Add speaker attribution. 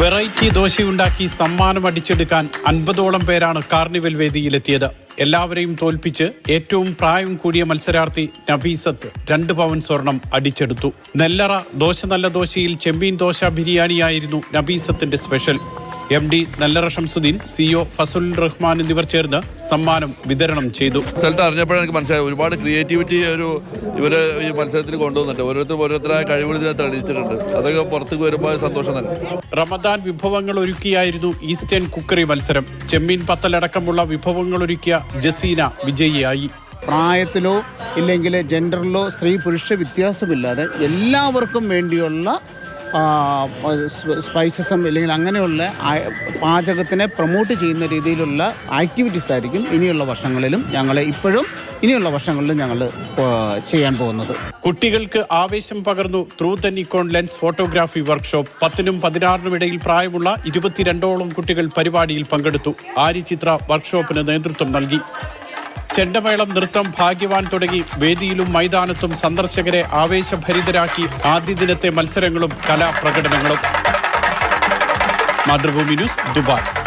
Speaker 1: Variety ദോശയുണ്ടാക്കി സമ്മാനം അടിച്ചെടുക്കാൻ അൻപതോളം പേരാണ് കാർണിവൽ വേദിയിലെത്തിയത്. എല്ലാവരെയും തോൽപ്പിച്ച് ഏറ്റവും പ്രായം കൂടിയ മത്സരാർത്ഥി നബീസത്ത് രണ്ട് പവൻ സ്വർണം അടിച്ചെടുത്തു. നെല്ലറ ദോശ നല്ല ദോശയിൽ ചെമ്മീൻ ദോശ ബിരിയാണിയായിരുന്നു നബീസത്തിന്റെ special. M D Nallara Shamsuddin CO Fazul Rahman എന്നിവർ ചേർന്ന് സമ്മാനം വിതരണം ചെയ്തു.
Speaker 2: റിസൾട്ട് അറിഞ്ഞപ്പോഴാണ് എനിക്ക് മനസ്സിലായത്. ഒരുപാട് ക്രിയേറ്റിവിറ്റി ഒരു ഇവർ ഈ മത്സരത്തിൽ കൊണ്ടുവന്നിട്ട് ഓരോരുത്തർ ഓരോരുത്തരായ കഴിവുകൾ ഇതിനകത്ത് തെളിയിച്ചിട്ടുണ്ട് അതൊക്കെ പുറത്തേക്ക് വരുമ്പോൾ സന്തോഷം തന്നെ.
Speaker 1: റമദാൻ വിഭവങ്ങൾ ഒരുക്കിയായിരുന്നു ഈസ്റ്റേൺ കുക്കറി മത്സരം. ചെമ്മീൻ പത്തലടക്കമുള്ള വിഭവങ്ങൾ ഒരുക്കിയ ജസീന വിജയിയായി.
Speaker 3: പ്രായത്തിലോ ഇല്ലെങ്കിൽ ജെൻഡറിലോ സ്ത്രീ പുരുഷ വ്യത്യാസമില്ലാതെ എല്ലാവർക്കും വേണ്ടിയുള്ള സ്പൈസസും ഇല്ലെങ്കിൽ അങ്ങനെയുള്ള പാചകത്തിനെ പ്രൊമോട്ട് ചെയ്യുന്ന രീതിയിലുള്ള ആക്ടിവിറ്റീസ് ആയിരിക്കും ഇനിയുള്ള വർഷങ്ങളിലും ഞങ്ങൾ ഇപ്പോഴും ഇനിയുള്ള വർഷങ്ങളിലും ഞങ്ങൾ ചെയ്യാൻ പോകുന്നത്.
Speaker 1: കുട്ടികൾക്ക് ആവേശം പകർന്നു through the Nikon lens photography workshop. പത്തിനും പതിനാറിനും ഇടയിൽ പ്രായമുള്ള ഇരുപത്തിരണ്ടോളം കുട്ടികൾ പരിപാടിയിൽ പങ്കെടുത്തു. ആര്യചിത്ര വർക്ക്ഷോപ്പിന് നേതൃത്വം നൽകി. ചെണ്ടമേളം നൃത്തം ഭാഗ്യവാൻ തുടങ്ങി വേദിയിലും മൈതാനത്തും സന്ദർശകരെ ആവേശഭരിതരാക്കി ആദ്യ ദിനത്തെ മത്സരങ്ങളും കലാപ്രകടനങ്ങളും. Mathrubhumi news Dubai.